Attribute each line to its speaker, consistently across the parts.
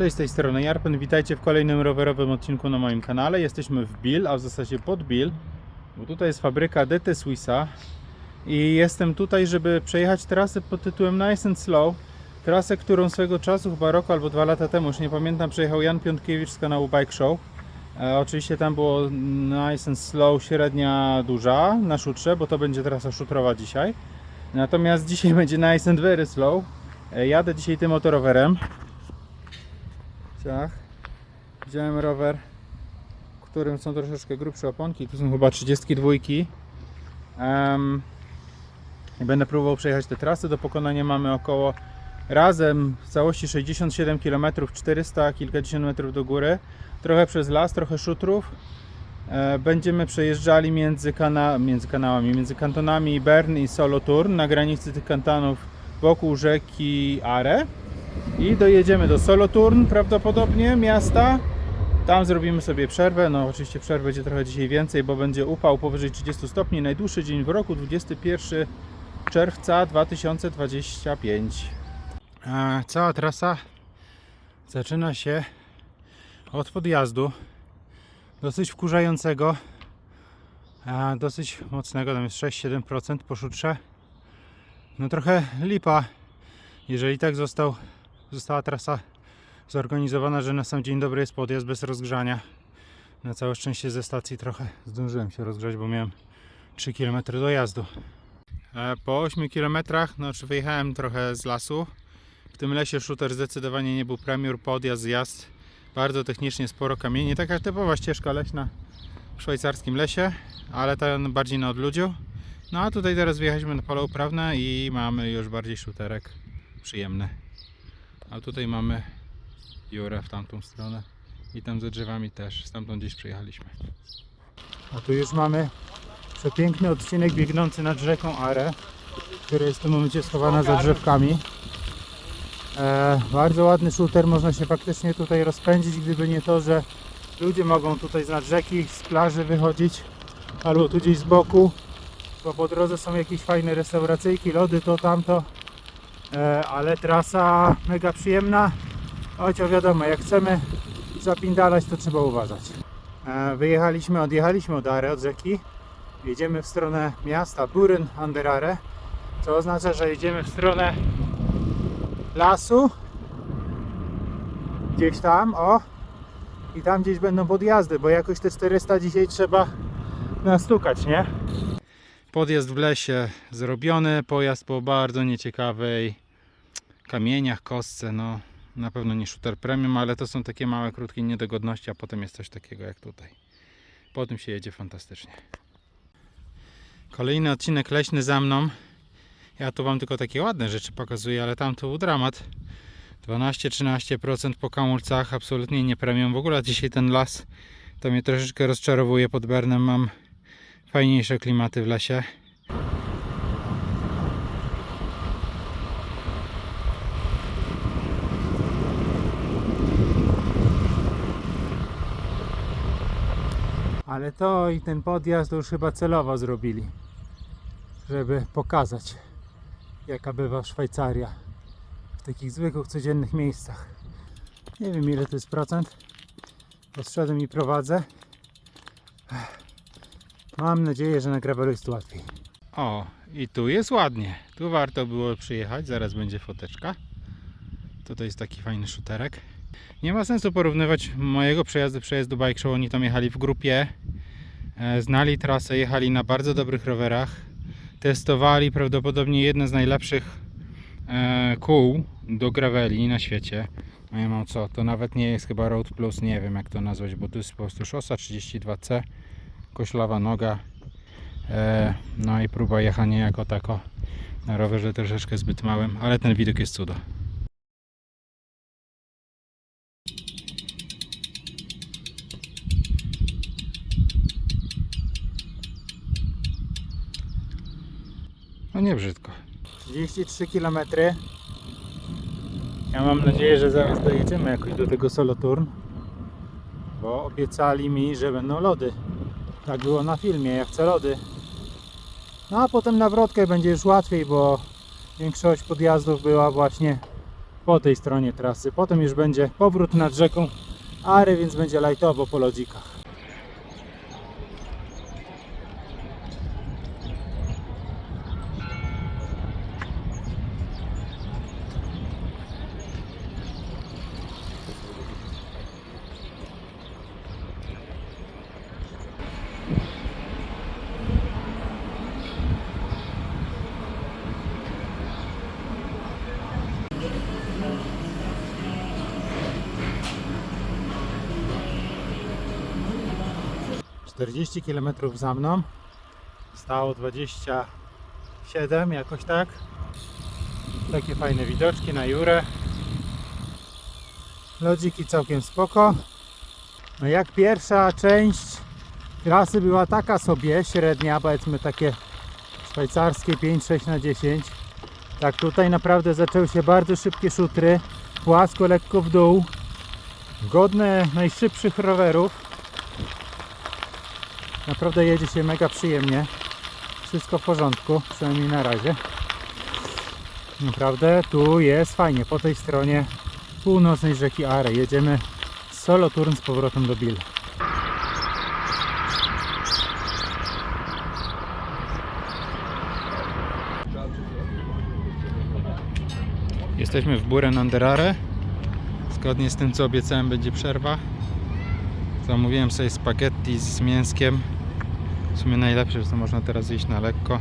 Speaker 1: Cześć, z tej strony Jarpen. Witajcie w kolejnym rowerowym odcinku na moim kanale. Jesteśmy w Bill, a w zasadzie pod Bill, bo tutaj jest fabryka DT Swissa i jestem tutaj, żeby przejechać trasę pod tytułem Nice and Slow. Trasę, którą swego czasu, chyba rok albo dwa lata temu, już nie pamiętam, przejechał Jan Piątkiewicz z kanału Bike Show. E, oczywiście tam było Nice and Slow średnia duża na szutrze, bo to będzie trasa szutrowa dzisiaj. Natomiast dzisiaj będzie Nice and Very Slow. E, jadę dzisiaj tym motorowerem. Ciach. Wziąłem rower, w którym są troszeczkę grubsze oponki. Tu są chyba 32. Em, I będę próbował przejechać te trasy. Do pokonania mamy około razem w całości 67 km, 400 kilkadziesiąt metrów do góry. Trochę przez las, trochę szutrów. E, Będziemy przejeżdżali między, kana między kanałami, między kantonami Bern i Solothurn na granicy tych kantonów wokół rzeki Are. I dojedziemy do Solothurn prawdopodobnie, miasta. Tam zrobimy sobie przerwę. No oczywiście przerw będzie trochę dzisiaj więcej, bo będzie upał powyżej 30 stopni. Najdłuższy dzień w roku 21 czerwca 2025. A cała trasa zaczyna się od podjazdu dosyć wkurzającego, dosyć mocnego, tam jest 6-7% po szutrze. No trochę lipa, jeżeli tak został została trasa zorganizowana, że na sam dzień dobry jest podjazd bez rozgrzania. Na całe szczęście ze stacji trochę zdążyłem się rozgrzać, bo miałem 3 km dojazdu. E, Po 8 km, no wyjechałem trochę z lasu. W tym lesie shooter zdecydowanie nie był premier, podjazd, zjazd. Bardzo technicznie sporo kamieni. Taka typowa ścieżka leśna w szwajcarskim lesie, ale ta bardziej na odludziu. No a tutaj teraz wyjechaliśmy na pole uprawne i mamy już bardziej shooterek przyjemny. A tutaj mamy Jurę w tamtą stronę i tam za drzewami też, stamtąd gdzieś przyjechaliśmy. A tu już mamy przepiękny odcinek biegnący nad rzeką Are, która jest w tym momencie schowana za drzewkami. E, bardzo ładny shooter, można się faktycznie tutaj rozpędzić, gdyby nie to, że ludzie mogą tutaj z nad rzeki, z plaży wychodzić albo tu gdzieś z boku, bo po drodze są jakieś fajne restauracyjki, lody, to tamto. E, ale trasa mega przyjemna. Chociaż wiadomo, jak chcemy zapindalać, to trzeba uważać. E, wyjechaliśmy, odjechaliśmy od Are, od rzeki. Jedziemy w stronę miasta Buren an der Are, co oznacza, że jedziemy w stronę lasu. Gdzieś tam, o. I tam gdzieś będą podjazdy, bo jakoś te 400 dzisiaj trzeba nastukać, nie? Podjazd w lesie zrobiony, pojazd po bardzo nieciekawej kamieniach, kostce, no na pewno nie shooter premium, ale to są takie małe, krótkie niedogodności, a potem jest coś takiego jak tutaj. Po tym się jedzie fantastycznie. Kolejny odcinek leśny za mną. Ja tu Wam tylko takie ładne rzeczy pokazuję, ale tam to był dramat. 12-13% po kamulcach, absolutnie nie premium. W ogóle dzisiaj ten las to mnie troszeczkę rozczarowuje pod Bernem. Mam fajniejsze klimaty w lesie. Ale to i ten podjazd już chyba celowo zrobili, żeby pokazać jaka bywa Szwajcaria w takich zwykłych, codziennych miejscach. Nie wiem ile to jest procent. Rozszedłem i prowadzę. Mam nadzieję, że na gravelu jest łatwiej. O, i tu jest ładnie. Tu warto było przyjechać, zaraz będzie foteczka. Tutaj jest taki fajny szuterek. Nie ma sensu porównywać mojego przejazdu przejazdu bike show. Oni tam jechali w grupie, e, znali trasę, jechali na bardzo dobrych rowerach, testowali prawdopodobnie jedne z najlepszych e, kół do graveli na świecie. A ja mam co? To nawet nie jest chyba Road Plus, nie wiem jak to nazwać, bo to jest po prostu szosa 32C, koślawa noga. E, no i próba jechania jako tako na rowerze troszeczkę zbyt małym, ale ten widok jest cudo. No nie brzydko. 33 km. Ja mam nadzieję, że zaraz dojedziemy jakoś do tego Solothurn. Bo obiecali mi, że będą lody. Tak było na filmie, ja chcę lody. No a potem na wrotkę będzie już łatwiej, bo większość podjazdów była właśnie po tej stronie trasy. Potem już będzie powrót nad rzeką Ary, więc będzie lajtowo po lodzikach. Czterdzieści kilometrów za mną. Stało 27 jakoś tak. Takie fajne widoczki na Jurę. Lodziki całkiem spoko. No jak pierwsza część trasy była taka sobie, średnia, powiedzmy takie szwajcarskie 5-6 na 10. Tak tutaj naprawdę zaczęły się bardzo szybkie szutry, płasko, lekko w dół. Godne najszybszych rowerów. Naprawdę jedzie się mega przyjemnie. Wszystko w porządku, przynajmniej na razie. Naprawdę tu jest fajnie. Po tej stronie północnej rzeki Are jedziemy z Soloturn z powrotem do Bill. Jesteśmy w Buren under Are. Zgodnie z tym co obiecałem będzie przerwa. Zamówiłem sobie spaghetti z mięskiem. W sumie najlepsze, że to można teraz iść na lekko.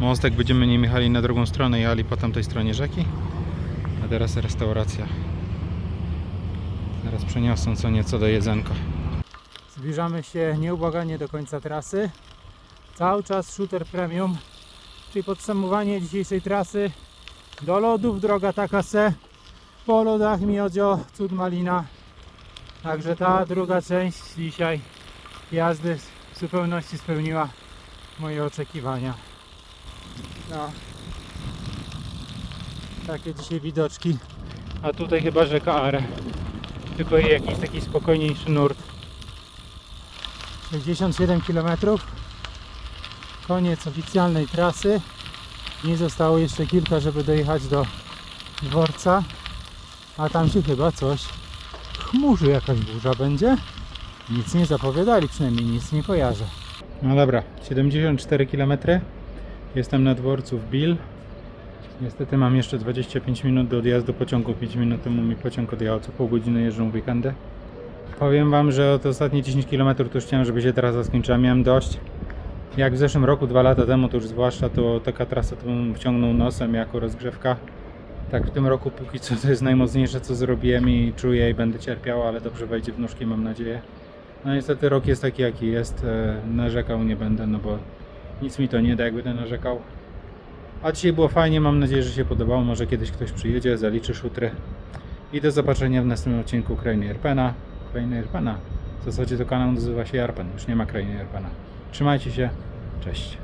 Speaker 1: Mostek będziemy nim jechali na drugą stronę, jechali po tamtej stronie rzeki. A teraz restauracja. Teraz przeniosą co nieco do jedzonka. Zbliżamy się nieubłaganie do końca trasy. Cały czas shooter premium, czyli podsumowanie dzisiejszej trasy. Do lodów droga taka se. Po lodach Miodzio, Cud Malina. Także ta druga część dzisiaj jazdy w zupełności spełniła moje oczekiwania. No. Takie dzisiaj widoczki. A tutaj chyba rzeka Are. Tylko jakiś taki spokojniejszy nurt. 67 km. Koniec oficjalnej trasy. Nie zostało jeszcze kilka, żeby dojechać do dworca. A tam się chyba coś chmurzy jakaś burza będzie. Nic nie zapowiadali, przynajmniej nic nie kojarzę. No dobra, 74 km. Jestem na dworcu w Bill. Niestety mam jeszcze 25 minut do odjazdu pociągu. 5 minut temu mi pociąg odjechał, co pół godziny jeżdżą w weekendy. Powiem Wam, że od ostatnie 10 km to już chciałem, żeby się trasa skończyła. Miałem dość. Jak w zeszłym roku, dwa lata temu, to już zwłaszcza, to taka trasa to bym wciągnął nosem jako rozgrzewka. Tak w tym roku póki co to jest najmocniejsze co zrobiłem i czuję i będę cierpiał, ale dobrze wejdzie w nóżki mam nadzieję. No niestety rok jest taki jaki jest, e, narzekał nie będę, no bo nic mi to nie da jakby będę narzekał. A dzisiaj było fajnie, mam nadzieję, że się podobało, może kiedyś ktoś przyjedzie, zaliczy szutry. I do zobaczenia w następnym odcinku Krainy Jarpena. Krainy Jarpena. W zasadzie to kanał nazywa się Jarpen, już nie ma Krainy Jarpena. Trzymajcie się, cześć.